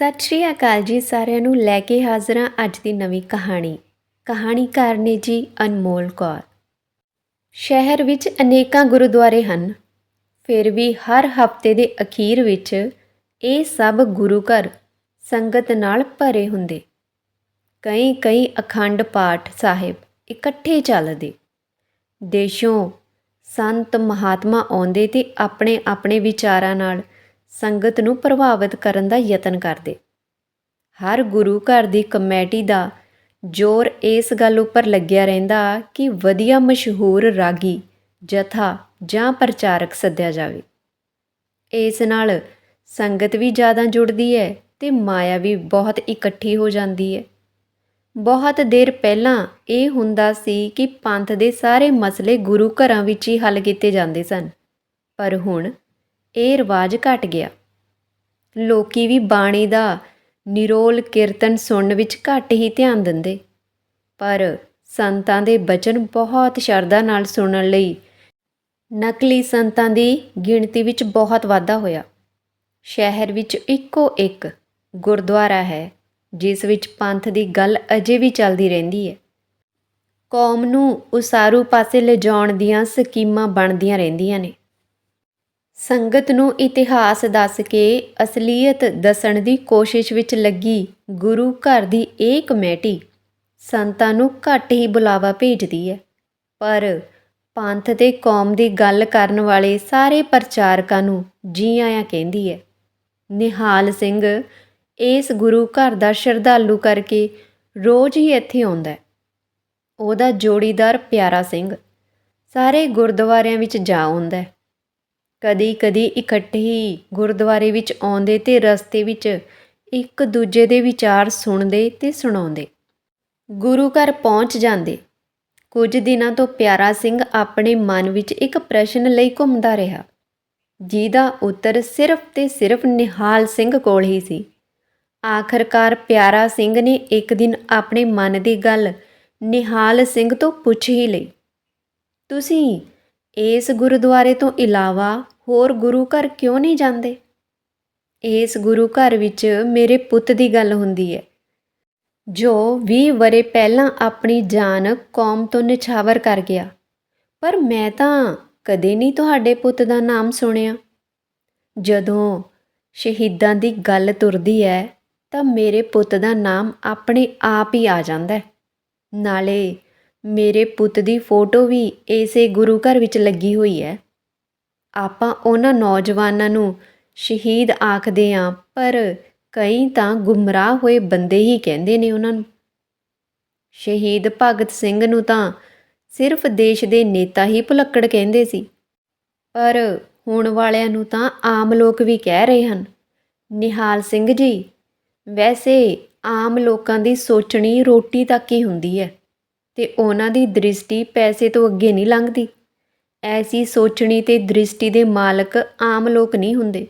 ਸਤਿ ਸ਼੍ਰੀ ਅਕਾਲ ਜੀ ਸਾਰਿਆਂ ਨੂੰ ਲੈ ਕੇ ਹਾਜ਼ਰ ਹਾਂ ਅੱਜ ਦੀ ਨਵੀਂ ਕਹਾਣੀ। ਕਹਾਣੀਕਾਰ ਨੇ ਜੀ ਅਨਮੋਲ ਕੌਰ। ਸ਼ਹਿਰ ਵਿੱਚ ਅਨੇਕਾਂ ਗੁਰਦੁਆਰੇ ਹਨ। ਫਿਰ ਵੀ ਹਰ ਹਫ਼ਤੇ ਦੇ ਅਖੀਰ ਵਿੱਚ ਇਹ ਸਭ ਗੁਰੂ ਘਰ ਸੰਗਤ ਨਾਲ ਭਰੇ ਹੁੰਦੇ। ਕਈ ਕਈ ਅਖੰਡ ਪਾਠ ਸਾਹਿਬ ਇਕੱਠੇ ਚੱਲਦੇ। ਦੇਸ਼ੋਂ ਸੰਤ ਮਹਾਤਮਾ ਆਉਂਦੇ ਤੇ ਆਪਣੇ ਆਪਣੇ ਵਿਚਾਰਾਂ ਨਾਲ ਸੰਗਤ ਨੂੰ ਪ੍ਰਭਾਵਿਤ ਕਰਨ ਦਾ ਯਤਨ ਕਰਦੇ। ਹਰ ਗੁਰੂ ਘਰ ਦੀ ਕਮੇਟੀ ਦਾ ਜ਼ੋਰ ਇਸ ਗੱਲ ਉੱਪਰ ਲੱਗਿਆ ਰਹਿੰਦਾ ਕਿ ਵਧੀਆ ਮਸ਼ਹੂਰ ਰਾਗੀ, ਜਥਾ ਜਾਂ ਪ੍ਰਚਾਰਕ ਸੱਦਿਆ ਜਾਵੇ। ਇਸ ਨਾਲ ਸੰਗਤ ਵੀ ਜ਼ਿਆਦਾ ਜੁੜਦੀ ਹੈ ਤੇ ਮਾਇਆ ਵੀ ਬਹੁਤ ਇਕੱਠੀ ਹੋ ਜਾਂਦੀ ਹੈ। ਬਹੁਤ ਦੇਰ ਪਹਿਲਾਂ ਇਹ ਹੁੰਦਾ ਸੀ ਕਿ ਪੰਥ ਦੇ ਸਾਰੇ ਮਸਲੇ ਗੁਰੂ ਘਰਾਂ ਵਿੱਚ ਹੀ ਹੱਲ ਕੀਤੇ ਜਾਂਦੇ ਸਨ। ਪਰ ਹੁਣ ਇਹ ਰਿਵਾਜ ਘਟ ਗਿਆ। ਲੋਕੀ ਵੀ ਬਾਣੀ ਦਾ ਨਿਰੋਲ ਕੀਰਤਨ ਸੁਣਨ ਵਿੱਚ ਘੱਟ ਹੀ ਧਿਆਨ ਦਿੰਦੇ। ਪਰ ਸੰਤਾਂ ਦੇ ਬਚਨ ਬਹੁਤ ਸ਼ਰਧਾ ਨਾਲ ਸੁਣਨ ਲਈ ਨਕਲੀ ਸੰਤਾਂ ਦੀ ਗਿਣਤੀ ਵਿੱਚ ਬਹੁਤ ਵਾਧਾ ਹੋਇਆ। ਸ਼ਹਿਰ ਵਿੱਚ ਇੱਕੋ ਇੱਕ ਗੁਰਦੁਆਰਾ ਹੈ, ਜਿਸ ਵਿੱਚ ਪੰਥ ਦੀ ਗੱਲ ਅਜੇ ਵੀ ਚੱਲਦੀ ਰਹਿੰਦੀ ਹੈ। ਕੌਮ ਨੂੰ ਉਸਾਰੂ ਪਾਸੇ ਲਿਜਾਉਣ ਦੀਆਂ ਸਕੀਮਾਂ ਬਣਦੀਆਂ ਰਹਿੰਦੀਆਂ ਨੇ। ਸੰਗਤ ਨੂੰ ਇਤਿਹਾਸ ਦੱਸ ਕੇ ਅਸਲੀਅਤ ਦੱਸਣ ਦੀ ਕੋਸ਼ਿਸ਼ ਵਿੱਚ ਲੱਗੀ। ਗੁਰੂ ਘਰ ਦੀ ਇਹ ਕਮੇਟੀ ਸੰਤਾਂ ਨੂੰ ਘੱਟ ਹੀ ਬੁਲਾਵਾ ਭੇਜਦੀ ਹੈ। ਪਰ ਪੰਥ ਤੇ ਕੌਮ ਦੀ ਗੱਲ ਕਰਨ ਵਾਲੇ ਸਾਰੇ ਪ੍ਰਚਾਰਕਾਂ ਨੂੰ ਜੀ ਆਇਆਂ ਕਹਿੰਦੀ ਹੈ। ਨਿਹਾਲ ਸਿੰਘ ਇਸ ਗੁਰੂ ਘਰ ਦਾ ਸ਼ਰਧਾਲੂ ਕਰਕੇ ਰੋਜ਼ ਹੀ ਇੱਥੇ ਆਉਂਦਾ ਹੈ। ਉਹਦਾ ਜੋੜੀਦਾਰ ਪਿਆਰਾ ਸਿੰਘ ਸਾਰੇ ਗੁਰਦੁਆਰਿਆਂ ਵਿੱਚ ਜਾ ਆਉਂਦਾ ਹੈ। ਕਦੀ ਕਦੀ ਇਕੱਠੇ ਹੀ ਗੁਰਦੁਆਰੇ ਵਿੱਚ ਆਉਂਦੇ ਤੇ ਰਸਤੇ ਵਿੱਚ ਇੱਕ ਦੂਜੇ ਦੇ ਵਿਚਾਰ ਸੁਣਦੇ ਤੇ ਸੁਣਾਉਂਦੇ। ਗੁਰੂ ਘਰ ਪਹੁੰਚ ਜਾਂਦੇ। ਕੁਝ ਦਿਨਾਂ ਤੋਂ ਪਿਆਰਾ ਸਿੰਘ ਆਪਣੇ ਮਨ ਵਿੱਚ ਇੱਕ ਪ੍ਰਸ਼ਨ ਲਈ ਘੁੰਮਦਾ ਰਿਹਾ। ਜਿਹਦਾ ਉੱਤਰ ਸਿਰਫ ਤੇ ਸਿਰਫ ਨਿਹਾਲ ਸਿੰਘ ਕੋਲ ਹੀ ਸੀ। ਆਖਰਕਾਰ ਪਿਆਰਾ ਸਿੰਘ ਨੇ ਇੱਕ ਦਿਨ ਆਪਣੇ ਮਨ ਦੀ ਗੱਲ ਨਿਹਾਲ ਸਿੰਘ ਤੋਂ ਪੁੱਛ ਹੀ ਲਈ। ਤੁਸੀਂ ਇਸ ਗੁਰਦੁਆਰੇ ਤੋਂ ਇਲਾਵਾ ਹੋਰ ਗੁਰੂ ਘਰ ਕਿਉਂ ਨਹੀਂ ਜਾਂਦੇ? ਇਸ ਗੁਰੂ ਘਰ ਵਿੱਚ ਮੇਰੇ ਪੁੱਤ ਦੀ ਗੱਲ ਹੁੰਦੀ ਹੈ। ਜੋ 20 ਵਰੇ ਪਹਿਲਾਂ ਆਪਣੀ ਜਾਨ ਕੌਮ ਤੋਂ ਨਿਛਾਵਰ ਕਰ ਗਿਆ। ਪਰ ਮੈਂ ਤਾਂ ਕਦੇ ਨਹੀਂ ਤੁਹਾਡੇ ਪੁੱਤ ਦਾ ਨਾਮ ਸੁਣਿਆ। ਜਦੋਂ ਸ਼ਹੀਦਾਂ ਦੀ ਗੱਲ ਤੁਰਦੀ ਹੈ, ਤਾਂ ਮੇਰੇ ਪੁੱਤ ਦਾ ਨਾਮ ਆਪਣੇ ਆਪ ਹੀ ਆ ਜਾਂਦਾ ਹੈ। ਨਾਲੇ ਮੇਰੇ ਪੁੱਤ ਦੀ ਫੋਟੋ ਵੀ ਇਸੇ ਗੁਰੂ ਘਰ ਵਿੱਚ ਲੱਗੀ ਹੋਈ ਹੈ। ਆਪਾਂ ਉਹਨਾਂ ਨੌਜਵਾਨਾਂ ਨੂੰ ਸ਼ਹੀਦ ਆਖਦੇ ਆਂ ਪਰ ਕਈ ਤਾਂ ਗੁੰਮਰਾਹ ਹੋਏ ਬੰਦੇ ਹੀ ਕਹਿੰਦੇ ਨੇ ਉਹਨਾਂ ਨੂੰ। ਸ਼ਹੀਦ ਭਗਤ ਸਿੰਘ ਨੂੰ ਤਾਂ ਸਿਰਫ ਦੇਸ਼ ਦੇ ਨੇਤਾ ਹੀ ਭੁਲੱਕੜ ਕਹਿੰਦੇ ਸੀ, ਪਰ ਹੁਣ ਵਾਲਿਆਂ ਨੂੰ ਤਾਂ ਆਮ ਲੋਕ ਵੀ ਕਹਿ ਰਹੇ ਹਨ। ਨਿਹਾਲ ਸਿੰਘ ਜੀ, ਵੈਸੇ ਆਮ ਲੋਕਾਂ ਦੀ ਸੋਚਣੀ ਰੋਟੀ ਤੱਕ ਹੀ ਹੁੰਦੀ ਹੈ। ਤੇ ਉਹਨਾਂ ਦੀ ਦ੍ਰਿਸ਼ਟੀ ਪੈਸੇ ਤੋਂ ਅੱਗੇ ਨਹੀਂ ਲੰਘਦੀ। ਐਸੀ ਸੋਚਣੀ ਤੇ ਦ੍ਰਿਸ਼ਟੀ ਦੇ ਮਾਲਕ ਆਮ ਲੋਕ ਨਹੀਂ ਹੁੰਦੇ।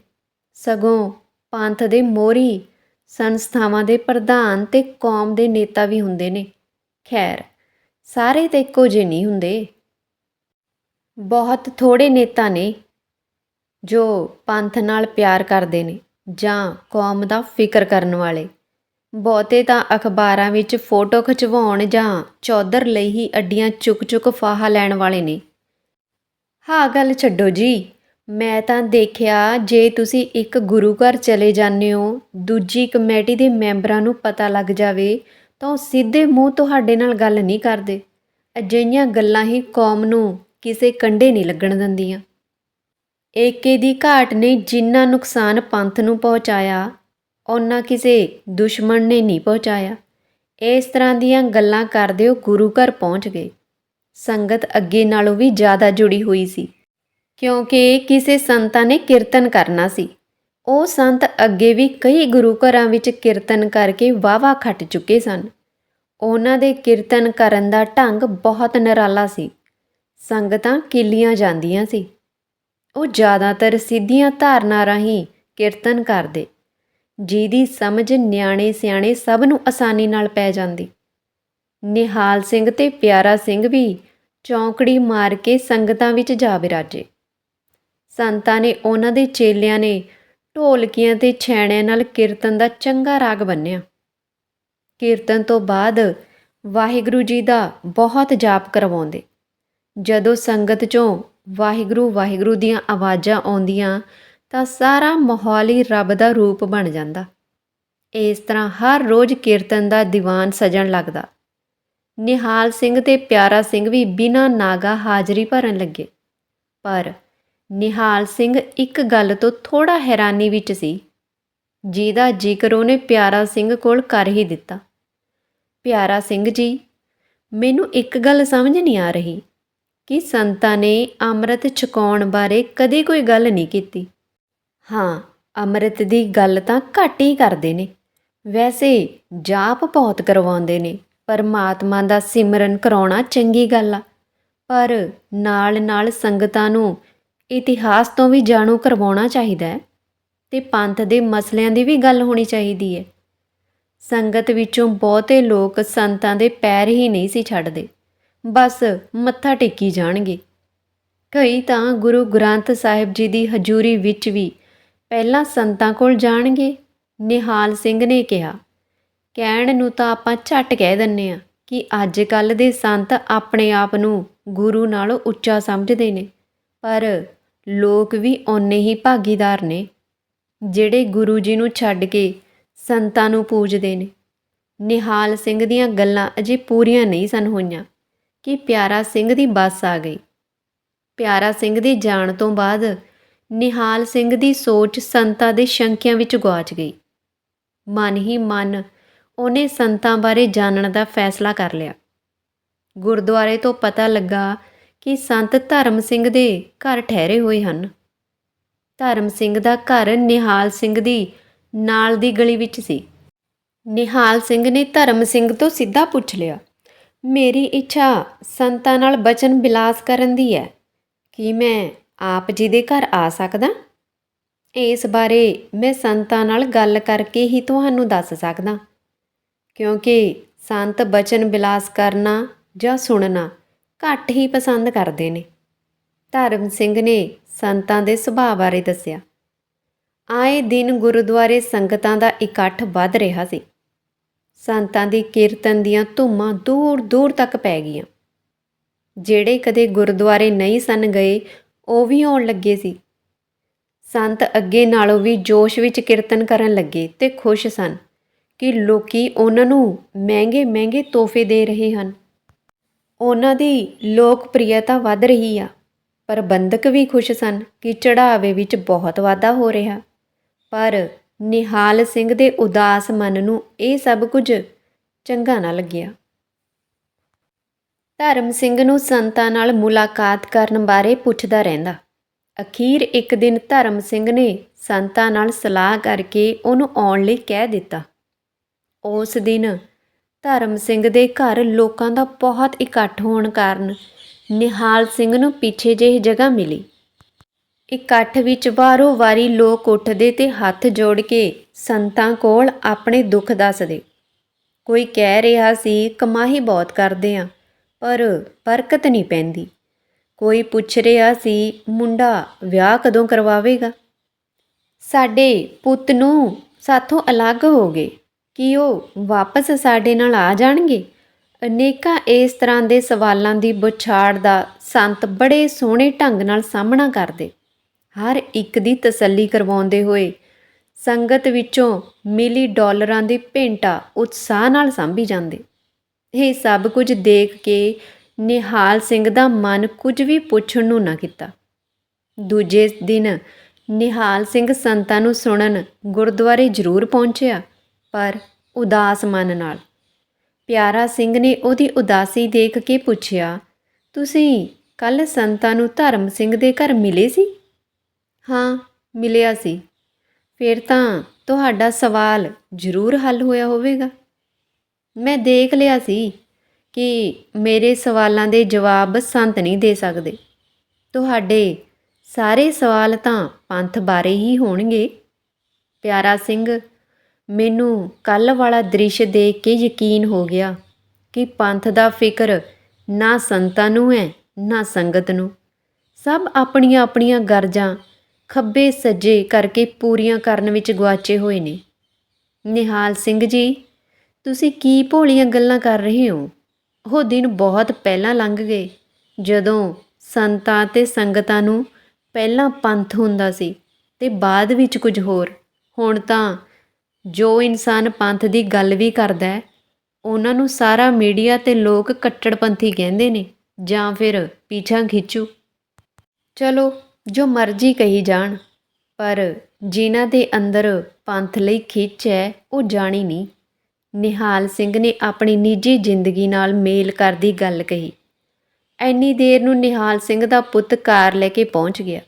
ਸਗੋਂ ਪੰਥ ਦੇ ਮੋਹਰੀ, ਸੰਸਥਾਵਾਂ ਦੇ ਪ੍ਰਧਾਨ ਤੇ ਕੌਮ ਦੇ ਨੇਤਾ ਵੀ ਹੁੰਦੇ ਨੇ। ਖੈਰ, ਸਾਰੇ ਤਾਂ ਇੱਕੋ ਜਿਹੇ ਨਹੀਂ ਹੁੰਦੇ। ਬਹੁਤ ਥੋੜੇ ਨੇਤਾ ਨੇ ਜੋ ਪੰਥ ਨਾਲ ਪਿਆਰ ਕਰਦੇ ਨੇ ਜਾਂ ਕੌਮ ਦਾ ਫਿਕਰ ਕਰਨ ਵਾਲੇ। ਬਹੁਤੇ ਤਾਂ ਅਖਬਾਰਾਂ ਵਿੱਚ ਫੋਟੋ ਖਿਚਵਾਉਣ ਜਾਂ ਚੌਧਰ ਲਈ ਹੀ ਅੱਡੀਆਂ ਚੁੱਕ-ਚੁੱਕ ਫਾਹਾ ਲੈਣ ਵਾਲੇ ਨੇ। ਹਾਂ, ਗੱਲ ਛੱਡੋ ਜੀ। ਮੈਂ ਤਾਂ ਦੇਖਿਆ, ਜੇ ਤੁਸੀਂ ਇੱਕ ਗੁਰੂ ਘਰ ਚਲੇ ਜਾਂਦੇ ਹੋ, ਦੂਜੀ ਕਮੇਟੀ ਦੇ ਮੈਂਬਰਾਂ ਨੂੰ ਪਤਾ ਲੱਗ ਜਾਵੇ, ਤਾਂ ਉਹ ਸਿੱਧੇ ਮੂੰਹ ਤੁਹਾਡੇ ਨਾਲ ਗੱਲ ਨਹੀਂ ਕਰਦੇ। ਅਜਿਹੀਆਂ ਗੱਲਾਂ ਹੀ ਕੌਮ ਨੂੰ ਕਿਸੇ ਕੰਡੇ ਨਹੀਂ ਲੱਗਣ ਦਿੰਦੀਆਂ। ਏਕੇ ਦੀ ਘਾਟ ਨੇ ਜਿੰਨਾ ਨੁਕਸਾਨ ਪੰਥ ਨੂੰ ਪਹੁੰਚਾਇਆ ਉਹਨਾਂ ਕਿਸੇ ਦੁਸ਼ਮਣ ਨੇ ਨਹੀਂ ਪਹੁੰਚਾਇਆ। ਇਸ ਤਰ੍ਹਾਂ ਦੀਆਂ ਗੱਲਾਂ ਕਰਦੇ ਉਹ ਗੁਰੂ ਘਰ ਪਹੁੰਚ ਗਏ। ਸੰਗਤ ਅੱਗੇ ਨਾਲੋਂ ਵੀ ਜ਼ਿਆਦਾ ਜੁੜੀ ਹੋਈ ਸੀ, ਕਿਉਂਕਿ ਕਿਸੇ ਸੰਤਾਂ ਨੇ ਕੀਰਤਨ ਕਰਨਾ ਸੀ। ਉਹ ਸੰਤ ਅੱਗੇ ਵੀ ਕਈ ਗੁਰੂ ਘਰਾਂ ਵਿੱਚ ਕੀਰਤਨ ਕਰਕੇ ਵਾਵਾ ਖੱਟ ਚੁੱਕੇ ਸਨ। ਉਹਨਾਂ ਦੇ ਕੀਰਤਨ ਕਰਨ ਦਾ ਢੰਗ ਬਹੁਤ ਨਿਰਾਲਾ ਸੀ। ਸੰਗਤਾਂ ਕਿੱਲੀਆਂ ਜਾਂਦੀਆਂ ਸੀ। ਉਹ ਜ਼ਿਆਦਾਤਰ ਸਿੱਧੀਆਂ ਧਾਰਨਾ ਰਾਹੀਂ ਕੀਰਤਨ ਕਰਦੇ। ਜਿਹਦੀ ਸਮਝ ਨਿਆਣੇ ਸਿਆਣੇ ਸਭ ਨੂੰ ਆਸਾਨੀ ਨਾਲ ਪੈ ਜਾਂਦੀ। ਨਿਹਾਲ ਸਿੰਘ ਤੇ ਪਿਆਰਾ ਸਿੰਘ ਵੀ ਚੌਂਕੜੀ ਮਾਰ ਕੇ ਸੰਗਤਾਂ ਵਿੱਚ ਜਾ ਵਿਰਾਜੇ। ਸੰਤਾਂ ਨੇ ਉਹਨਾਂ ਦੇ ਚੇਲਿਆਂ ਨੇ ਢੋਲਕੀਆਂ ਤੇ ਛੈਣਿਆਂ ਨਾਲ ਕੀਰਤਨ ਦਾ ਚੰਗਾ ਰਾਗ ਬੰਨਿਆ। ਕੀਰਤਨ ਤੋਂ ਬਾਅਦ ਵਾਹਿਗੁਰੂ ਜੀ ਦਾ ਬਹੁਤ ਜਾਪ ਕਰਵਾਉਂਦੇ। ਜਦੋਂ ਸੰਗਤ ਚੋਂ ਵਾਹਿਗੁਰੂ ਵਾਹਿਗੁਰੂ ਦੀਆਂ ਆਵਾਜ਼ਾਂ ਆਉਂਦੀਆਂ ਤਾਂ ਸਾਰਾ ਮਾਹੌਲ ਹੀ ਰੱਬ ਦਾ ਰੂਪ ਬਣ ਜਾਂਦਾ। ਇਸ ਤਰ੍ਹਾਂ ਹਰ ਰੋਜ਼ ਕੀਰਤਨ ਦਾ ਦੀਵਾਨ ਸਜਣ ਲੱਗਦਾ। ਨਿਹਾਲ ਸਿੰਘ ਤੇ ਪਿਆਰਾ ਸਿੰਘ ਵੀ ਬਿਨਾਂ ਨਾਗਾ ਹਾਜ਼ਰੀ ਭਰਨ ਲੱਗੇ। ਪਰ ਨਿਹਾਲ ਸਿੰਘ ਇੱਕ ਗੱਲ ਤੋਂ ਥੋੜਾ ਹੈਰਾਨੀ ਵਿੱਚ ਸੀ, ਜਿਹਦਾ ਜ਼ਿਕਰ ਉਹਨੇ ਪਿਆਰਾ ਸਿੰਘ ਕੋਲ ਕਰ ਹੀ ਦਿੱਤਾ। ਪਿਆਰਾ ਸਿੰਘ ਜੀ, ਮੈਨੂੰ ਇੱਕ ਗੱਲ ਸਮਝ ਨਹੀਂ ਆ ਰਹੀ ਕਿ ਸੰਤਾਂ ਨੇ ਅੰਮ੍ਰਿਤ ਛਕਾਉਣ ਬਾਰੇ ਕਦੇ ਕੋਈ ਗੱਲ ਨਹੀਂ ਕੀਤੀ। ਹਾਂ, ਅੰਮ੍ਰਿਤ ਦੀ ਗੱਲ ਤਾਂ ਘੱਟ ਹੀ ਕਰਦੇ ਨੇ। ਵੈਸੇ ਜਾਪ ਬਹੁਤ ਕਰਵਾਉਂਦੇ ਨੇ, ਪਰਮਾਤਮਾ ਦਾ ਸਿਮਰਨ ਕਰਾਉਣਾ ਚੰਗੀ ਗੱਲ ਆ। ਪਰ ਨਾਲ-ਨਾਲ ਸੰਗਤਾਂ ਨੂੰ ਇਤਿਹਾਸ ਤੋਂ ਵੀ ਜਾਣੂ ਕਰਵਾਉਣਾ ਚਾਹੀਦਾ ਹੈ ਤੇ ਪੰਥ ਦੇ ਮਸਲਿਆਂ ਦੀ ਵੀ ਗੱਲ ਹੋਣੀ ਚਾਹੀਦੀ ਹੈ। ਸੰਗਤ ਵਿੱਚੋਂ ਬਹੁਤੇ ਲੋਕ ਸੰਤਾਂ ਦੇ ਪੈਰ ਹੀ ਨਹੀਂ ਸੀ ਛੱਡਦੇ, ਬਸ ਮੱਥਾ ਟੇਕੀ ਜਾਣਗੇ। ਕਈ ਤਾਂ ਗੁਰੂ ਗ੍ਰੰਥ ਸਾਹਿਬ ਜੀ ਦੀ ਹਜ਼ੂਰੀ ਵਿੱਚ ਵੀ ਪਹਿਲਾਂ ਸੰਤਾਂ ਕੋਲ ਜਾਣਗੇ, ਨਿਹਾਲ ਸਿੰਘ ਨੇ ਕਿਹਾ। ਕਹਿਣ ਨੂੰ ਤਾਂ ਆਪਾਂ ਝੱਟ ਕਹਿ ਦਿੰਨੇ ਆ ਕਿ ਅੱਜ ਕੱਲ ਦੇ ਸੰਤ ਆਪਣੇ ਆਪ ਨੂੰ ਗੁਰੂ ਨਾਲੋਂ ਉੱਚਾ ਸਮਝਦੇ ਨੇ, ਪਰ ਲੋਕ ਵੀ ਓਨੇ ਹੀ ਭਾਗੀਦਾਰ ਨੇ, ਜਿਹੜੇ ਗੁਰੂ ਜੀ ਨੂੰ ਛੱਡ ਕੇ ਸੰਤਾਂ ਨੂੰ ਪੂਜਦੇ ਨੇ। ਨਿਹਾਲ ਸਿੰਘ ਦੀਆਂ ਗੱਲਾਂ ਅਜੇ ਪੂਰੀਆਂ ਨਹੀਂ ਸਨ ਹੋਈਆਂ ਕਿ ਪਿਆਰਾ ਸਿੰਘ ਦੀ ਬੱਸ ਆ ਗਈ। ਪਿਆਰਾ ਸਿੰਘ ਦੇ ਜਾਣ ਤੋਂ ਬਾਅਦ ਨਿਹਾਲ ਸਿੰਘ ਦੀ ਸੋਚ ਸੰਤਾਂ ਦੇ ਸ਼ੰਕਿਆਂ ਵਿੱਚ ਗਵਾਚ ਗਈ। ਮਨ ਹੀ ਮਨ ਉਹਨੇ ਸੰਤਾਂ ਬਾਰੇ ਜਾਣਨ ਦਾ ਫੈਸਲਾ ਕਰ ਲਿਆ। ਗੁਰਦੁਆਰੇ ਤੋਂ ਪਤਾ ਲੱਗਾ ਕਿ ਸੰਤ ਧਰਮ ਸਿੰਘ ਦੇ ਘਰ ਠਹਿਰੇ ਹੋਏ ਹਨ। ਧਰਮ ਸਿੰਘ ਦਾ ਘਰ ਨਿਹਾਲ ਸਿੰਘ ਦੀ ਨਾਲ ਦੀ ਗਲੀ ਵਿੱਚ ਸੀ। ਨਿਹਾਲ ਸਿੰਘ ਨੇ ਧਰਮ ਸਿੰਘ ਤੋਂ ਸਿੱਧਾ ਪੁੱਛ ਲਿਆ, ਮੇਰੀ ਇੱਛਾ ਸੰਤਾਂ ਨਾਲ ਬਚਨ ਬਿਲਾਸ ਕਰਨ ਦੀ ਹੈ। ਕਿ ਮੈਂ ਆਪ ਜੀ ਦੇ ਘਰ ਆ ਸਕਦਾ? ਇਸ ਬਾਰੇ ਮੈਂ ਸੰਤਾਂ ਨਾਲ ਗੱਲ ਕਰਕੇ ਹੀ ਤੁਹਾਨੂੰ ਦੱਸ ਸਕਦਾ। ਕਿਉਂਕਿ ਸੰਤ ਬਚਨ ਬਿਲਾਸ ਕਰਨਾ ਜਾਂ ਸੁਣਨਾ ਘੱਟ ਹੀ ਪਸੰਦ ਕਰਦੇ ਨੇ। ਧਰਮ ਸਿੰਘ ਨੇ ਸੰਤਾਂ ਦੇ ਸੁਭਾਅ ਬਾਰੇ ਦੱਸਿਆ। ਆਏ ਦਿਨ ਗੁਰਦੁਆਰੇ ਸੰਗਤਾਂ ਦਾ ਇਕੱਠ ਵੱਧ ਰਿਹਾ ਸੀ। ਸੰਤਾਂ ਦੀ ਕੀਰਤਨ ਦੀਆਂ ਧੂਮਾਂ ਦੂਰ ਦੂਰ ਤੱਕ ਪੈ ਗਈਆਂ। ਜਿਹੜੇ ਕਦੇ ਗੁਰਦੁਆਰੇ ਨਹੀਂ ਸਨ ਗਏ ਉਹ ਵੀ ਆਉਣ ਲੱਗੇ ਸੀ। ਸੰਤ ਅੱਗੇ ਨਾਲੋਂ ਵੀ ਜੋਸ਼ ਵਿੱਚ ਕੀਰਤਨ ਕਰਨ ਲੱਗੇ ਤੇ ਖੁਸ਼ ਸਨ ਕਿ ਲੋਕੀ ਉਹਨਾਂ ਨੂੰ ਮਹਿੰਗੇ ਮਹਿੰਗੇ ਤੋਹਫੇ ਦੇ ਰਹੇ ਹਨ। ਉਹਨਾਂ ਦੀ ਲੋਕਪ੍ਰਿਯਤਾ ਵੱਧ ਰਹੀ ਆ। ਪ੍ਰਬੰਧਕ ਵੀ ਖੁਸ਼ ਸਨ ਕਿ ਚੜਾਵੇ ਵਿੱਚ ਬਹੁਤ ਵਾਧਾ ਹੋ ਰਿਹਾ। ਪਰ ਨਿਹਾਲ ਸਿੰਘ ਦੇ ਉਦਾਸ ਮਨ ਨੂੰ ਇਹ ਸਭ ਕੁਝ ਚੰਗਾ ਨਾ ਲੱਗਿਆ। ਧਰਮ ਸਿੰਘ ਨੂੰ ਸੰਤਾਂ ਨਾਲ ਮੁਲਾਕਾਤ ਕਰਨ ਬਾਰੇ ਪੁੱਛਦਾ ਰਹਿੰਦਾ। ਅਖੀਰ ਇੱਕ ਦਿਨ ਧਰਮ ਸਿੰਘ ਨੇ ਸੰਤਾਂ ਨਾਲ ਸਲਾਹ ਕਰਕੇ ਉਹਨੂੰ ਆਉਣ ਲਈ ਕਹਿ ਦਿੱਤਾ। ਉਸ ਦਿਨ ਧਰਮ ਸਿੰਘ ਦੇ ਘਰ ਲੋਕਾਂ ਦਾ ਬਹੁਤ ਇਕੱਠ ਹੋਣ ਕਾਰਨ ਨਿਹਾਲ ਸਿੰਘ ਨੂੰ ਪਿੱਛੇ ਜਿਹੀ ਜਗ੍ਹਾ ਮਿਲੀ। ਇਕੱਠ ਵਿੱਚ ਵਾਰੋ ਵਾਰੀ ਲੋਕ ਉੱਠਦੇ ਤੇ ਹੱਥ ਜੋੜ ਕੇ ਸੰਤਾਂ ਕੋਲ ਆਪਣੇ ਦੁੱਖ ਦੱਸਦੇ। ਕੋਈ ਕਹਿ ਰਿਹਾ ਸੀ ਕਮਾਹੀ ਬਹੁਤ ਕਰਦੇ ਆ। ਪਰ ਬਰਕਤ ਨਹੀਂ ਪੈਂਦੀ। ਕੋਈ ਪੁੱਛ ਰਿਹਾ ਸੀ, ਮੁੰਡਾ ਵਿਆਹ ਕਦੋਂ ਕਰਵਾਵੇਗਾ? ਸਾਡੇ ਪੁੱਤ ਨੂੰ ਸਾਥੋਂ ਅਲੱਗ ਹੋ ਗਏ। ਕਿ ਉਹ ਵਾਪਸ ਸਾਡੇ ਨਾਲ ਆ ਜਾਣਗੇ? ਅਨੇਕਾਂ ਇਸ ਤਰ੍ਹਾਂ ਦੇ ਸਵਾਲਾਂ ਦੀ ਬੁਛਾੜ ਦਾ ਸੰਤ ਬੜੇ ਸੋਹਣੇ ਢੰਗ ਨਾਲ ਸਾਹਮਣਾ ਕਰਦੇ। ਹਰ ਇੱਕ ਦੀ ਤਸੱਲੀ ਕਰਵਾਉਂਦੇ ਹੋਏ ਸੰਗਤ ਵਿੱਚੋਂ ਮਿਲੀ ਡਾਲਰਾਂ ਦੀ ਭੇਂਟਾ ਉਤਸ਼ਾਹ ਨਾਲ ਸਾਂਭੀ ਜਾਂਦੇ। ਇਹ ਸਭ ਕੁਝ ਦੇਖ ਕੇ ਨਿਹਾਲ ਸਿੰਘ ਦਾ ਮਨ ਕੁਝ ਵੀ ਪੁੱਛਣ ਨੂੰ ਨਾ ਕੀਤਾ। ਦੂਜੇ ਦਿਨ ਨਿਹਾਲ ਸਿੰਘ ਸੰਤਾਂ ਨੂੰ ਸੁਣਨ ਗੁਰਦੁਆਰੇ ਜ਼ਰੂਰ ਪਹੁੰਚਿਆ, ਪਰ ਉਦਾਸ ਮਨ ਨਾਲ। ਪਿਆਰਾ ਸਿੰਘ ਨੇ ਉਹਦੀ ਉਦਾਸੀ ਦੇਖ ਕੇ ਪੁੱਛਿਆ, ਤੁਸੀਂ ਕੱਲ ਸੰਤਾਂ ਨੂੰ ਧਰਮ ਸਿੰਘ ਦੇ ਘਰ ਮਿਲੇ ਸੀ? ਹਾਂ, ਮਿਲਿਆ ਸੀ। ਫਿਰ ਤਾਂ ਤੁਹਾਡਾ ਸਵਾਲ ਜ਼ਰੂਰ ਹੱਲ ਹੋਇਆ ਹੋਵੇਗਾ। ਮੈਂ ਦੇਖ ਲਿਆ ਸੀ ਕਿ ਮੇਰੇ ਸਵਾਲਾਂ ਦੇ ਜਵਾਬ ਸੰਤ ਨਹੀਂ ਦੇ ਸਕਦੇ। ਤੁਹਾਡੇ ਸਾਰੇ ਸਵਾਲ ਤਾਂ ਪੰਥ ਬਾਰੇ ਹੀ ਹੋਣਗੇ। ਪਿਆਰਾ ਸਿੰਘ, ਮੈਨੂੰ ਕੱਲ ਵਾਲਾ ਦ੍ਰਿਸ਼ ਦੇਖ ਕੇ ਯਕੀਨ ਹੋ ਗਿਆ ਕਿ ਪੰਥ ਦਾ ਫਿਕਰ ਨਾ ਸੰਤਾਂ ਨੂੰ ਹੈ, ਨਾ ਸੰਗਤ ਨੂੰ। ਸਭ ਆਪਣੀਆਂ ਆਪਣੀਆਂ ਗਰਜਾਂ ਖੱਬੇ ਸੱਜੇ ਕਰਕੇ ਪੂਰੀਆਂ ਕਰਨ ਵਿੱਚ ਗੁਆਚੇ ਹੋਏ ਨੇ। ਨਿਹਾਲ ਸਿੰਘ ਜੀ ਤੁਸੀਂ ਕੀ ਭੋਲੀਆਂ ਗੱਲਾਂ ਕਰ ਰਹੇ ਹੋ? ਉਹ ਦਿਨ ਬਹੁਤ ਪਹਿਲਾਂ ਲੰਘ ਗਏ। ਜਦੋਂ ਸੰਤਾਂ ਤੇ ਸੰਗਤਾਂ ਨੂੰ ਪਹਿਲਾਂ ਪੰਥ ਹੁੰਦਾ ਸੀ ਤੇ ਬਾਅਦ ਵਿੱਚ ਕੁਝ ਹੋਰ। ਹੁਣ ਤਾਂ ਜੋ ਇਨਸਾਨ ਪੰਥ ਦੀ ਗੱਲ ਵੀ ਕਰਦਾ ਹੈ, ਉਹਨਾਂ ਨੂੰ ਸਾਰਾ ਮੀਡੀਆ ਤੇ ਲੋਕ ਕੱਟੜਪੰਥੀ ਕਹਿੰਦੇ ਨੇ ਜਾਂ ਫਿਰ ਪੀਛਾ ਖਿੱਚੂ। ਚਲੋ, ਜੋ ਮਰਜ਼ੀ ਕਹੀ ਜਾਣ, ਪਰ ਜਿਨ੍ਹਾਂ ਦੇ ਅੰਦਰ ਪੰਥ ਲਈ ਖਿੱਚ ਹੈ, ਉਹ ਜਾਣੀ ਨਹੀਂ। ਨਿਹਾਲ ਸਿੰਘ ਨੇ ਆਪਣੀ ਨਿੱਜੀ ਜ਼ਿੰਦਗੀ ਨਾਲ ਮੇਲ ਕਰਦੀ ਗੱਲ ਕਹੀ। ਐਨੀ ਦੇਰ ਨੂੰ ਨਿਹਾਲ ਸਿੰਘ ਦਾ ਪੁੱਤ ਕਾਰ ਲੈ ਕੇ ਪਹੁੰਚ ਗਿਆ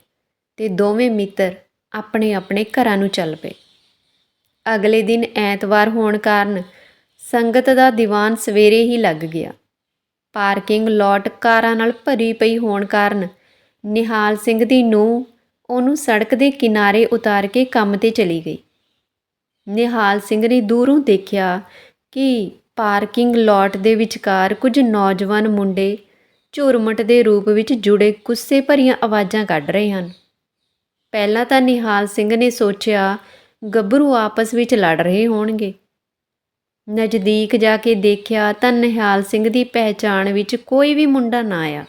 ਤੇ ਦੋਵੇਂ ਮਿੱਤਰ ਆਪਣੇ ਆਪਣੇ ਘਰਾਂ ਨੂੰ ਚੱਲ ਪਏ। ਅਗਲੇ ਦਿਨ ਐਤਵਾਰ ਹੋਣ ਕਾਰਨ ਸੰਗਤ ਦਾ ਦੀਵਾਨ ਸਵੇਰੇ ਹੀ ਲੱਗ ਗਿਆ। ਪਾਰਕਿੰਗ ਲੋਟ ਕਾਰਾਂ ਨਾਲ ਭਰੀ ਪਈ ਹੋਣ ਕਾਰਨ ਨਿਹਾਲ ਸਿੰਘ ਦੀ ਨੂੰਹ ਉਹਨੂੰ ਸੜਕ ਦੇ ਕਿਨਾਰੇ ਉਤਾਰ ਕੇ ਕੰਮ ਤੇ ਚਲੀ ਗਈ। ਨਿਹਾਲ ਸਿੰਘ ਨੇ ਦੂਰੋਂ ਦੇਖਿਆ ਕਿ ਪਾਰਕਿੰਗ ਲਾਟ ਦੇ ਵਿਚਕਾਰ ਕੁਝ ਨੌਜਵਾਨ ਮੁੰਡੇ ਝੁਰਮਟ ਦੇ ਰੂਪ ਵਿੱਚ ਜੁੜੇ ਗੁੱਸੇ ਭਰੀਆਂ ਆਵਾਜ਼ਾਂ ਕੱਢ ਰਹੇ ਹਨ। ਪਹਿਲਾਂ ਤਾਂ ਨਿਹਾਲ ਸਿੰਘ ਨੇ ਸੋਚਿਆ, ਗੱਭਰੂ ਆਪਸ ਵਿੱਚ ਲੜ ਰਹੇ ਹੋਣਗੇ। ਨਜ਼ਦੀਕ ਜਾ ਕੇ ਦੇਖਿਆ ਤਾਂ ਨਿਹਾਲ ਸਿੰਘ ਦੀ ਪਹਿਚਾਣ ਵਿੱਚ ਕੋਈ ਵੀ ਮੁੰਡਾ ਨਾ ਆਇਆ।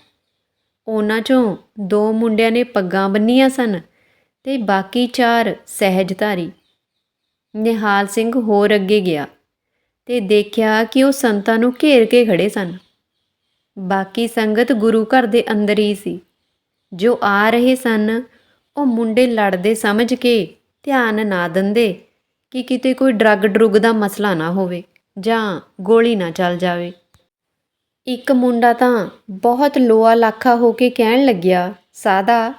ਉਹਨਾਂ ਚੋਂ ਦੋ ਮੁੰਡਿਆਂ ਨੇ ਪੱਗਾਂ ਬੰਨੀਆਂ ਸਨ ਤੇ ਬਾਕੀ ਚਾਰ ਸਹਿਜਧਾਰੀ ਨਿਹਾਲ ਸਿੰਘ ਹੋਰ ਅੱਗੇ ਗਿਆ ਤੇ ਦੇਖਿਆ ਕਿ ਉਹ ਸੰਤਾਂ ਨੂੰ ਘੇਰ ਕੇ ਖੜੇ ਸਨ। ਬਾਕੀ ਸੰਗਤ ਗੁਰੂ ਘਰ ਦੇ ਅੰਦਰ ਹੀ ਸੀ। ਜੋ ਆ ਰਹੇ ਸਨ, ਉਹ ਮੁੰਡੇ ਲੜਦੇ ਸਮਝ ਕੇ ਧਿਆਨ ਨਾ ਦਿੰਦੇ ਕਿ ਕਿਤੇ ਕੋਈ ਡਰੱਗ ਡਰੁੱਗ ਦਾ ਮਸਲਾ ਨਾ ਹੋਵੇ ਜਾਂ ਗੋਲੀ ਨਾ ਚੱਲ ਜਾਵੇ। ਇੱਕ ਮੁੰਡਾ ਤਾਂ ਬਹੁਤ ਲੋਆ ਲਾਖਾ ਹੋ ਕੇ ਕਹਿਣ ਲੱਗਿਆ, ਸਾਦਾ,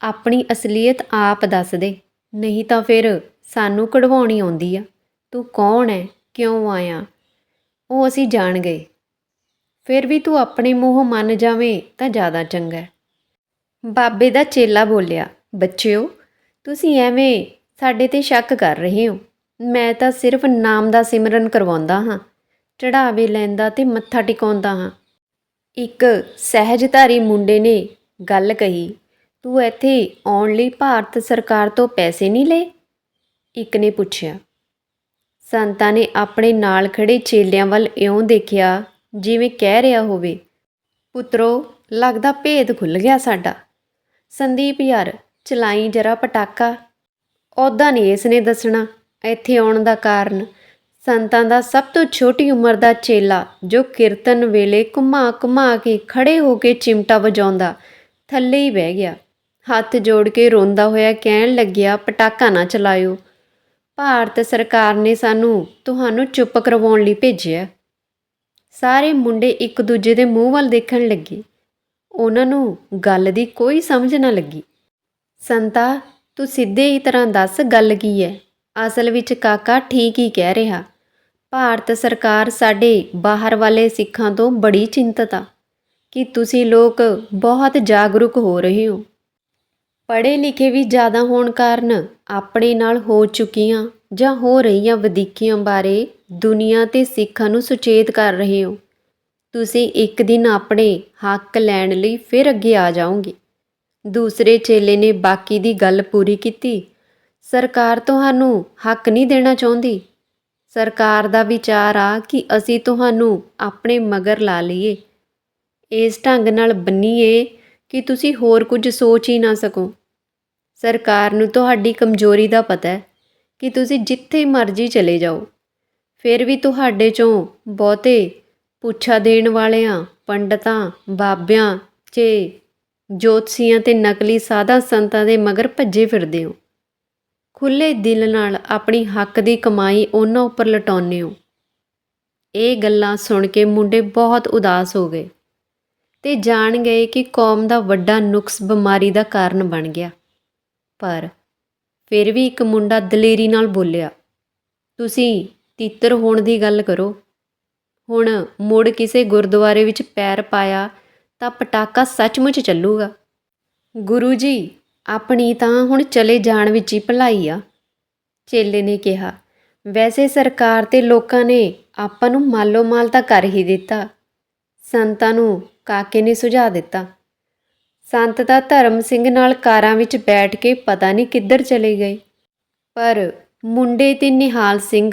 ਆਪਣੀ ਅਸਲੀਅਤ ਆਪ ਦੱਸ ਦੇ, ਨਹੀਂ ਤਾਂ ਫਿਰ ਸਾਨੂੰ ਕਢਵਾਉਣੀ ਆਉਂਦੀ ਆ। ਤੂੰ ਕੌਣ ਹੈ ਕਿਉਂ ਆਇਆ? ਉਹ ਅਸੀਂ ਜਾਣ ਗਏ। ਫਿਰ ਵੀ ਤੂੰ ਆਪਣੇ ਮੂੰਹੋਂ ਮੰਨ ਜਾਵੇਂ ਤਾਂ ਜ਼ਿਆਦਾ ਚੰਗਾ ਹੈ ਬਾਬੇ ਦਾ ਚੇਲਾ ਬੋਲਿਆ, ਬੱਚਿਓ, ਤੁਸੀਂ ਐਵੇਂ ਸਾਡੇ ਤੇ ਸ਼ੱਕ ਕਰ ਰਹੇ ਹੋ। ਮੈਂ ਤਾਂ ਸਿਰਫ ਨਾਮ ਦਾ ਸਿਮਰਨ ਕਰਵਾਉਂਦਾ ਹਾਂ ਚੜਾਵੇ ਲੈਂਦਾ ਤੇ ਮੱਥਾ ਟਿਕਾਉਂਦਾ ਹਾਂ। ਇੱਕ ਸਹਿਜਧਾਰੀ ਮੁੰਡੇ ਨੇ ਗੱਲ ਕਹੀ, ਤੂੰ ਇੱਥੇ ਆਉਣ ਲਈ ਭਾਰਤ ਸਰਕਾਰ ਤੋਂ ਪੈਸੇ ਨਹੀਂ ਲਏ? ਇੱਕ ਨੇ ਪੁੱਛਿਆ, ਸੰਤਾਂ ਨੇ ਆਪਣੇ ਨਾਲ ਖੜੇ ਚੇਲਿਆਂ ਵੱਲ ਇਉਂ ਦੇਖਿਆ ਜਿਵੇਂ ਕਹਿ ਰਿਹਾ ਹੋਵੇ, ਪੁੱਤਰੋ, ਲੱਗਦਾ ਭੇਦ ਖੁੱਲ ਗਿਆ ਸਾਡਾ। ਸੰਦੀਪ ਯਾਰ, ਚਲਾਈ ਜਰਾ ਪਟਾਕਾ। ਉਹਦਾ ਨਹੀਂ ਇਸ ਨੇ ਦੱਸਣਾ। ਇੱਥੇ ਆਉਣ ਦਾ ਕਾਰਨ, ਸੰਤਾਂ ਦਾ ਸਭ ਤੋਂ ਛੋਟੀ ਉਮਰ ਦਾ ਚੇਲਾ ਜੋ ਕੀਰਤਨ ਵੇਲੇ ਘੁਮਾ ਘੁਮਾ ਕੇ ਖੜੇ ਹੋ ਕੇ ਚਿਮਟਾ ਵਜਾਉਂਦਾ, ਥੱਲੇ ਹੀ ਬਹਿ ਗਿਆ। ਹੱਥ ਜੋੜ ਕੇ ਰੋਂਦਾ ਹੋਇਆ ਕਹਿਣ ਲੱਗਿਆ, ਪਟਾਕਾ ਨਾ ਚਲਾਇਓ। ਭਾਰਤ ਸਰਕਾਰ ਨੇ ਸਾਨੂੰ ਤੁਹਾਨੂੰ ਚੁੱਪ ਕਰਵਾਉਣ ਲਈ ਭੇਜਿਆ। ਸਾਰੇ ਮੁੰਡੇ ਇੱਕ ਦੂਜੇ ਦੇ ਮੂੰਹ ਵੱਲ ਦੇਖਣ ਲੱਗੇ। ਉਹਨਾਂ ਨੂੰ ਗੱਲ ਦੀ ਕੋਈ ਸਮਝ ਨਾ ਲੱਗੀ। ਸੰਤਾ, ਤੂੰ ਸਿੱਧੇ ਹੀ ਤਰ੍ਹਾਂ ਦੱਸ ਗੱਲ ਕੀ ਹੈ ਅਸਲ ਵਿੱਚ ਕਾਕਾ ਠੀਕ ਹੀ ਕਹਿ ਰਿਹਾ। ਭਾਰਤ ਸਰਕਾਰ ਸਾਡੇ ਬਾਹਰ ਵਾਲੇ ਸਿੱਖਾਂ ਤੋਂ ਬੜੀ ਚਿੰਤਤ ਆ ਕਿ ਤੁਸੀਂ ਲੋਕ ਬਹੁਤ ਜਾਗਰੂਕ ਹੋ ਰਹੇ ਹੋ। ਪੜ੍ਹੇ ਲਿਖੇ ਵੀ ਜ਼ਿਆਦਾ ਹੋਣ ਕਾਰਨ ਆਪਣੇ ਨਾਲ ਹੋ ਚੁੱਕੀਆਂ ਜਾਂ ਹੋ ਰਹੀਆਂ ਵਧੀਕੀਆਂ ਬਾਰੇ ਦੁਨੀਆ ਤੇ ਸਿੱਖਾਂ ਨੂੰ ਸੁਚੇਤ ਕਰ ਰਹੇ ਹੋ। ਤੁਸੀਂ ਇੱਕ ਦਿਨ ਆਪਣੇ ਹੱਕ ਲੈਣ ਲਈ ਫਿਰ ਅੱਗੇ ਆ ਜਾਓਗੇ। ਦੂਸਰੇ ਚੇਲੇ ਨੇ ਬਾਕੀ ਦੀ ਗੱਲ ਪੂਰੀ ਕੀਤੀ। ਸਰਕਾਰ ਤੁਹਾਨੂੰ ਹੱਕ ਨਹੀਂ ਦੇਣਾ ਚਾਹੁੰਦੀ। ਸਰਕਾਰ ਦਾ ਵਿਚਾਰ ਆ ਕਿ ਅਸੀਂ ਤੁਹਾਨੂੰ ਆਪਣੇ ਮਗਰ ਲਾ ਲਈਏ। ਇਸ ਢੰਗ ਨਾਲ ਬੰਨੀਏ ਕਿ ਤੁਸੀਂ ਹੋਰ ਕੁਝ ਸੋਚ ਹੀ ਨਾ ਸਕੋ। ਸਰਕਾਰ ਨੂੰ ਤੁਹਾਡੀ ਕਮਜ਼ੋਰੀ ਦਾ ਪਤਾ ਹੈ ਕਿ ਤੁਸੀਂ ਜਿੱਥੇ ਮਰਜ਼ੀ ਚਲੇ ਜਾਓ। ਫਿਰ ਵੀ ਤੁਹਾਡੇ ਚੋਂ ਬਹੁਤੇ ਪੁੱਛਾ ਦੇਣ ਵਾਲਿਆਂ, ਪੰਡਤਾਂ, ਬਾਬਿਆਂ 'ਚ ਜੋਤਸ਼ੀਆਂ ਤੇ ਨਕਲੀ ਸਾਧਾ ਸੰਤਾਂ ਦੇ ਮਗਰ ਭੱਜੇ ਫਿਰਦੇ ਹੋ। ਖੁੱਲੇ ਦਿਲ ਨਾਲ ਆਪਣੀ ਹੱਕ ਦੀ ਕਮਾਈ ਉਹਨਾਂ ਉੱਪਰ ਲਟਾਉਂਦੇ ਹੋ। ਇਹ ਗੱਲਾਂ ਸੁਣ ਕੇ ਮੁੰਡੇ ਬਹੁਤ ਉਦਾਸ ਹੋ ਗਏ ਤੇ ਜਾਣ ਗਏ ਕਿ ਕੌਮ ਦਾ ਵੱਡਾ ਨੁਕਸ ਬਿਮਾਰੀ ਦਾ ਕਾਰਨ ਬਣ ਗਿਆ। ਪਰ ਫਿਰ ਵੀ ਇੱਕ ਮੁੰਡਾ ਦਲੇਰੀ ਨਾਲ ਬੋਲਿਆ, ਤੁਸੀਂ ਤਿੱਤਰ ਹੋਣ ਦੀ ਗੱਲ ਕਰੋ। ਹੁਣ ਮੁੜ ਕਿਸੇ ਗੁਰਦੁਆਰੇ ਵਿੱਚ ਪੈਰ ਪਾਇਆ ਤਾਂ ਪਟਾਕਾ ਸੱਚਮੁੱਚ ਚੱਲੂਗਾ। ਗੁਰੂ ਜੀ, ਆਪਣੀ ਤਾਂ ਹੁਣ ਚਲੇ ਜਾਣ ਵਿੱਚ ਹੀ ਭਲਾਈ ਆ। ਚੇਲੇ ਨੇ ਕਿਹਾ, ਵੈਸੇ ਸਰਕਾਰ ਤੇ ਲੋਕਾਂ ਨੇ ਆਪਾਂ ਨੂੰ ਮਾਲੋ ਮਾਲ ਤਾਂ ਕਰ ਹੀ ਦਿੱਤਾ। ਸੰਤਾਂ ਨੂੰ ਕਾਕੇ ਨੇ ਸੁਝਾ ਦਿੱਤਾ। ਸੰਤ ਦਾ ਧਰਮ ਸਿੰਘ ਨਾਲ ਕਾਰਾਂ ਵਿੱਚ ਬੈਠ ਕੇ ਪਤਾ ਨਹੀਂ ਕਿੱਧਰ ਚਲੇ ਗਏ। ਪਰ ਮੁੰਡੇ ਤੇ ਨਿਹਾਲ ਸਿੰਘ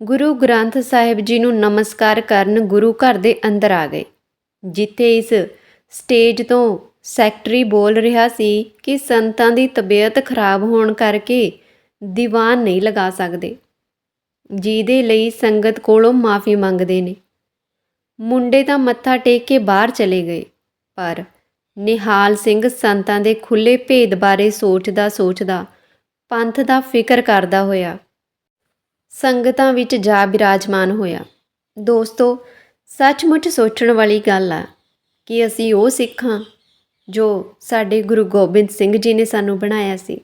ਗੁਰੂ ਗ੍ਰੰਥ ਸਾਹਿਬ ਜੀ ਨੂੰ ਨਮਸਕਾਰ ਕਰਨ ਗੁਰੂ ਘਰ ਦੇ ਅੰਦਰ ਆ ਗਏ, ਜਿੱਥੇ ਇਸ ਸਟੇਜ ਤੋਂ ਸੈਕਟਰੀ ਬੋਲ ਰਿਹਾ ਸੀ ਕਿ ਸੰਤਾਂ ਦੀ ਤਬੀਅਤ ਖਰਾਬ ਹੋਣ ਕਰਕੇ ਦੀਵਾਨ ਨਹੀਂ ਲਗਾ ਸਕਦੇ। ਜਿਹਦੇ ਲਈ ਸੰਗਤ ਕੋਲੋਂ ਮਾਫੀ ਮੰਗਦੇ ਨੇ। ਮੁੰਡੇ ਤਾਂ ਮੱਥਾ ਟੇਕ ਕੇ ਬਾਹਰ ਚਲੇ ਗਏ, ਪਰ ਨਿਹਾਲ ਸਿੰਘ ਸੰਤਾਂ ਦੇ ਖੁੱਲੇ ਭੇਦ ਬਾਰੇ ਸੋਚਦਾ ਸੋਚਦਾ ਪੰਥ ਦਾ ਫਿਕਰ ਕਰਦਾ ਹੋਇਆ। ਸੰਗਤਾਂ ਵਿੱਚ ਜਾ ਬਿਰਾਜਮਾਨ ਹੋਇਆ। ਦੋਸਤੋ, ਸੱਚਮੁੱਚ ਸੋਚਣ ਵਾਲੀ ਗੱਲ ਆ ਕਿ ਅਸੀਂ ਉਹ ਸਿੱਖਾਂ ਜੋ ਸਾਡੇ ਗੁਰੂ ਗੋਬਿੰਦ ਸਿੰਘ ਜੀ ਨੇ ਸਾਨੂੰ ਬਣਾਇਆ ਸੀ।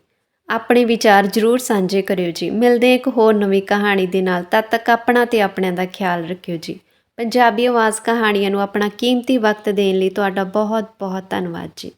ਆਪਣੇ ਵਿਚਾਰ ਜ਼ਰੂਰ ਸਾਂਝੇ ਕਰਿਓ ਜੀ। ਮਿਲਦੇ ਇੱਕ ਹੋਰ ਨਵੀਂ ਕਹਾਣੀ ਦੇ ਨਾਲ। ਤਦ ਤੱਕ ਆਪਣਾ ਤੇ ਆਪਣਿਆਂ ਦਾ ਖਿਆਲ ਰੱਖਿਓ ਜੀ। ਪੰਜਾਬੀ ਆਵਾਜ਼ ਕਹਾਣੀਆਂ ਨੂੰ ਆਪਣਾ ਕੀਮਤੀ ਵਕਤ ਦੇਣ ਲਈ ਤੁਹਾਡਾ ਬਹੁਤ ਬਹੁਤ ਧੰਨਵਾਦ ਜੀ।